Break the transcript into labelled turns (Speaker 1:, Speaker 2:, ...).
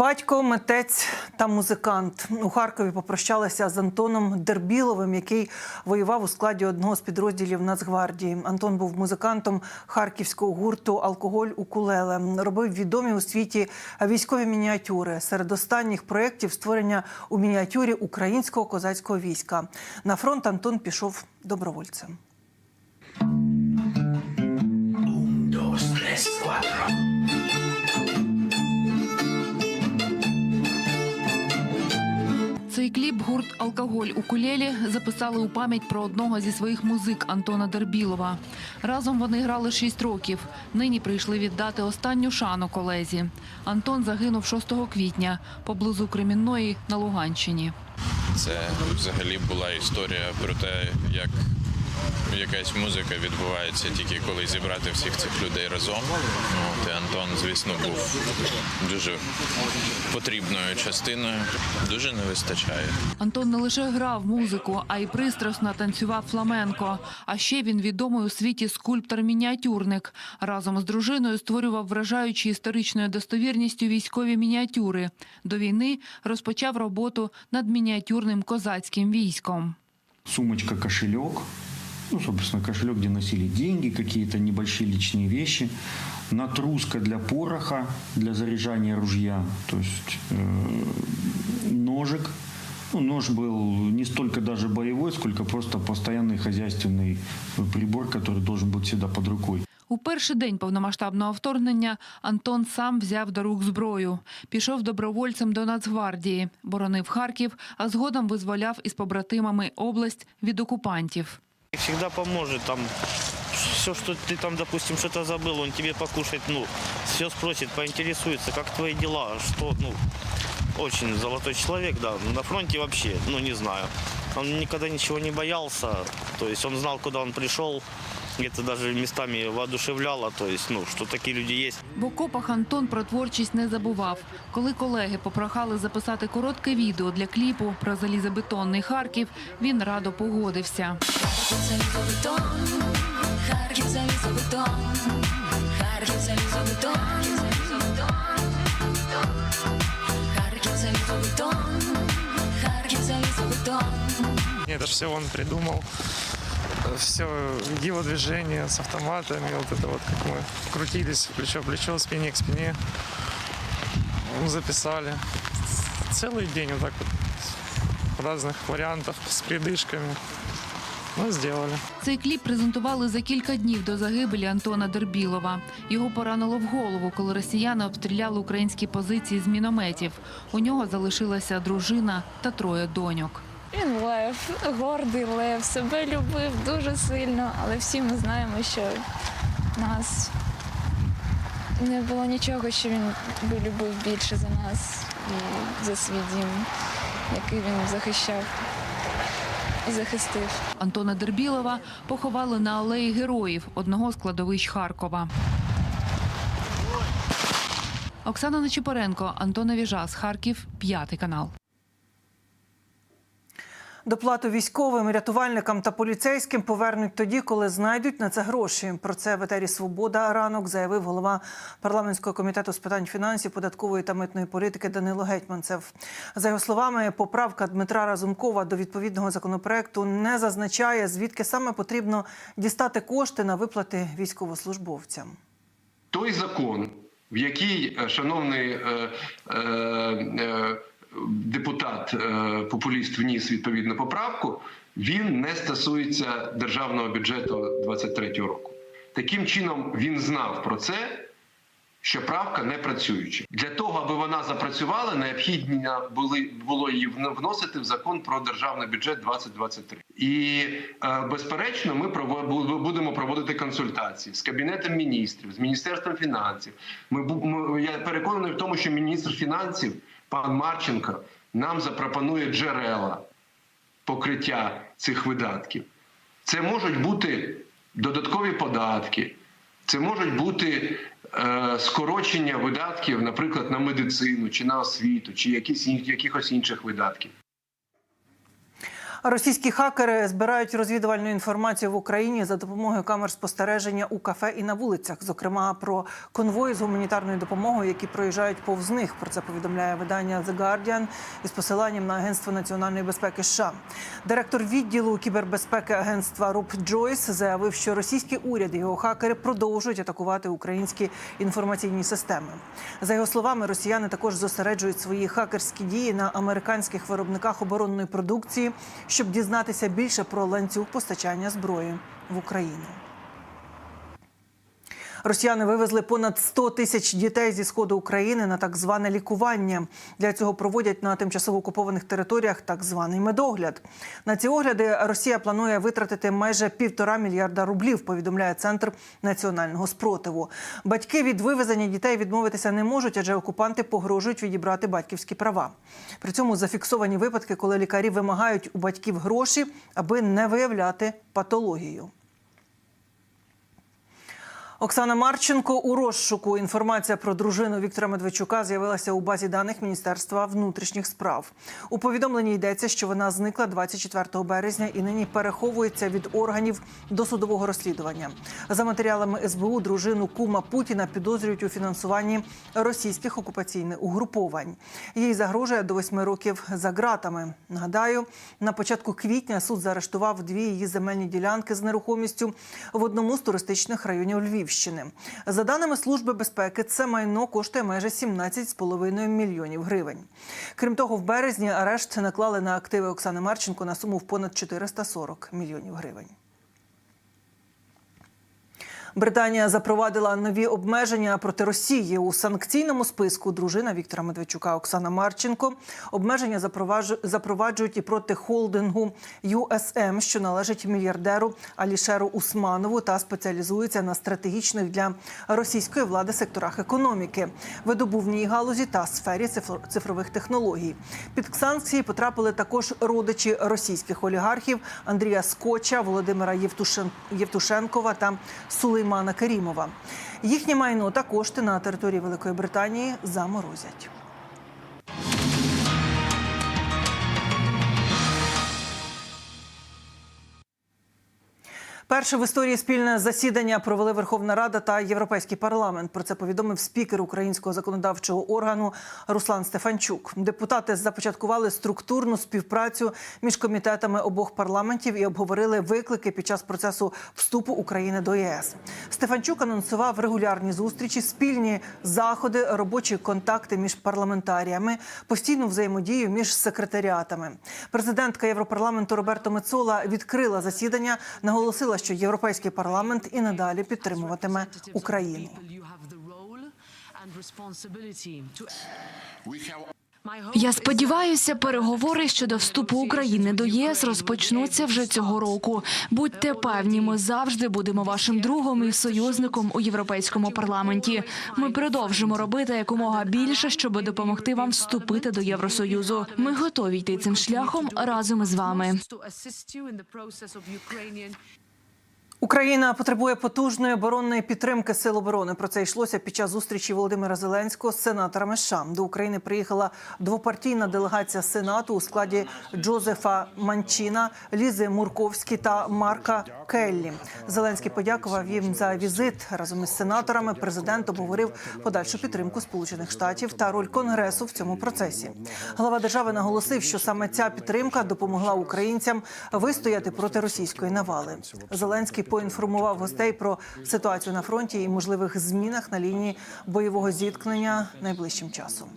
Speaker 1: Батько, митець та музикант у Харкові попрощалися з Антоном Дербіловим, який воював у складі одного з підрозділів Нацгвардії. Антон був музикантом харківського гурту Алкоголь укулеле. Робив відомі у світі військові мініатюри. Серед останніх проєктів створення у мініатюрі українського козацького війська. На фронт Антон пішов добровольцем.
Speaker 2: Цей кліп гурт Алкоголь у кулелі записали у пам'ять про одного зі своїх музик Антона Дербілова. Разом вони грали шість років. Нині прийшли віддати останню шану колезі. Антон загинув 6 квітня поблизу Кремінної на Луганщині.
Speaker 3: Це взагалі була історія про те, як якась музика відбувається тільки коли зібрати всіх цих людей разом. Ну, от, і Антон, звісно, був дуже потрібною частиною. Дуже не вистачає.
Speaker 2: Антон не лише грав музику, а й пристрасно танцював фламенко. А ще він відомий у світі скульптор-мініатюрник. Разом з дружиною створював вражаючі історичною достовірністю військові мініатюри. До війни розпочав роботу над мініатюрним козацьким військом.
Speaker 4: сумочка, кошелек Ну, собственно, кошелек, где носили деньги, какие-то небольшие личные вещи. Натруска для пороха, для заряжания ружья. То есть э, ножик. Ну, нож был не столько даже боевой, сколько просто постоянный хозяйственный прибор, который должен быть всегда под рукой.
Speaker 2: У перший день повномасштабного вторгнення Антон сам взяв до рук зброю. Пішов добровольцем до Нацгвардії, боронив Харків, а згодом визволяв із побратимами область від окупантів.
Speaker 5: И всегда поможет там все, что ты там, допустим, что-то забыл, он тебе покушать, ну, все спросит, поинтересуется, как твои дела, что, ну, очень золотой человек, да, на фронте вообще, ну, не знаю. Он никогда ничего не боялся, то есть он знал, куда он пришел, это даже местами воодушевляло, то есть, ну, что такие люди есть.
Speaker 2: В окопах Антон про творчість не забував. Коли колеги попрохали записати коротке відео для кліпу про залізобетонний Харків, він радо погодився.
Speaker 6: Залізобетон, Харків залізобетон, Харків залізобетон, Харків залізобетон, Харків залізобетон.
Speaker 7: Это же все он придумал. Все его движения с автоматами, вот это вот, как мы крутились плечо к плечо, спине к спине. Ну, Записали. Целый день вот так вот разных вариантов с придышками. Ну, сделали.
Speaker 2: Цей кліп презентували за кілька днів до загибелі Антона Дербілова. Його поранило в голову, коли росіяни обстріляли українські позиції з мінометів. У нього залишилася дружина та троє доньок.
Speaker 8: Він лев, гордий лев, себе любив дуже сильно, але всі ми знаємо, що в нас не було нічого, що він би любив більше за нас і за свій дім, який він захищав захистив.
Speaker 2: Антона Дербілова поховали на алеї героїв одного з кладовищ Харкова. Оксана Нечепоренко, Антон Віжас, Харків, п'ятий канал.
Speaker 1: Доплату військовим, рятувальникам та поліцейським повернуть тоді, коли знайдуть на це гроші. Про це в етері Свобода ранок заявив голова парламентського комітету з питань фінансів, податкової та митної політики Данило Гетьманцев. За його словами, поправка Дмитра Разумкова до відповідного законопроекту не зазначає, звідки саме потрібно дістати кошти на виплати військовослужбовцям.
Speaker 9: той закон, в який е, шановний е, е, е, депутат е, популіст вніс відповідну поправку, він не стосується державного бюджету 23 року. Таким чином він знав про це. Що правка не працююча для того, аби вона запрацювала, необхідно були було її вносити в закон про державний бюджет 2023. І е, безперечно, ми будемо проводити консультації з кабінетом міністрів, з міністерством фінансів. Ми, ми я переконаний в тому, що міністр фінансів пан Марченко нам запропонує джерела покриття цих видатків. Це можуть бути додаткові податки, це можуть бути е, скорочення видатків, наприклад, на медицину чи на освіту, чи якісь якихось інших видатків.
Speaker 1: Російські хакери збирають розвідувальну інформацію в Україні за допомогою камер спостереження у кафе і на вулицях, зокрема про конвої з гуманітарною допомогою, які проїжджають повз них. Про це повідомляє видання The Guardian із посиланням на Агентство національної безпеки США. Директор відділу кібербезпеки агентства Роб Джойс заявив, що російський уряд і його хакери продовжують атакувати українські інформаційні системи. За його словами, росіяни також зосереджують свої хакерські дії на американських виробниках оборонної продукції, щоб дізнатися більше про ланцюг постачання зброї в Україну. Росіяни вивезли понад 100 тисяч дітей зі сходу України на так зване лікування. Для цього проводять на тимчасово окупованих територіях так званий медогляд. На ці огляди Росія планує витратити майже півтора мільярда рублів. Повідомляє центр національного спротиву. Батьки від вивезення дітей відмовитися не можуть, адже окупанти погрожують відібрати батьківські права. При цьому зафіксовані випадки, коли лікарі вимагають у батьків гроші, аби не виявляти патологію. Оксана Марченко у розшуку. Інформація про дружину Віктора Медведчука з'явилася у базі даних Міністерства внутрішніх справ. У повідомленні йдеться, що вона зникла 24 березня і нині переховується від органів досудового розслідування. За матеріалами СБУ дружину кума Путіна підозрюють у фінансуванні російських окупаційних угруповань. Їй загрожує до восьми років за ґратами. Нагадаю, на початку квітня суд заарештував дві її земельні ділянки з нерухомістю в одному з туристичних районів Львівщини. За даними Служби безпеки, це майно коштує майже 17,5 мільйонів гривень. Крім того, в березні арешт наклали на активи Оксани Марченко на суму в понад 440 мільйонів гривень. Британія запровадила нові обмеження проти Росії у санкційному списку. Дружина Віктора Медведчука Оксана Марченко обмеження запроваджують і проти холдингу USM, що належить мільярдеру Алішеру Усманову та спеціалізується на стратегічних для російської влади секторах економіки, видобувній галузі та сфері цифр- цифрових технологій. Під санкції потрапили також родичі російських олігархів Андрія Скоча, Володимира Євтушен... Євтушенкова та Сулеймана Керімова. Їхнє майно та кошти на території Великої Британії заморозять. Перше в історії спільне засідання провели Верховна Рада та Європейський парламент. Про це повідомив спікер українського законодавчого органу Руслан Стефанчук. Депутати започаткували структурну співпрацю між комітетами обох парламентів і обговорили виклики під час процесу вступу України до ЄС. Стефанчук анонсував регулярні зустрічі, спільні заходи, робочі контакти між парламентаріями, постійну взаємодію між секретаріатами. Президентка Європарламенту Роберто Мецола відкрила засідання, наголосила, що європейський парламент і надалі підтримуватиме Україну.
Speaker 10: Я сподіваюся, переговори щодо вступу України до ЄС розпочнуться вже цього року. Будьте певні, ми завжди будемо вашим другом і союзником у європейському парламенті. Ми продовжимо робити якомога більше, щоб допомогти вам вступити до Євросоюзу. Ми готові йти цим шляхом разом із вами.
Speaker 1: Україна потребує потужної оборонної підтримки сил оборони. Про це йшлося під час зустрічі Володимира Зеленського з сенаторами США. До України приїхала двопартійна делегація Сенату у складі Джозефа Манчіна, Лізи Мурковські та Марка Келлі. Зеленський подякував їм за візит разом із сенаторами. Президент обговорив подальшу підтримку Сполучених Штатів та роль Конгресу в цьому процесі. Глава держави наголосив, що саме ця підтримка допомогла українцям вистояти проти російської навали. Зеленський поінформував гостей про ситуацію на фронті і можливих змінах на лінії бойового зіткнення найближчим часом.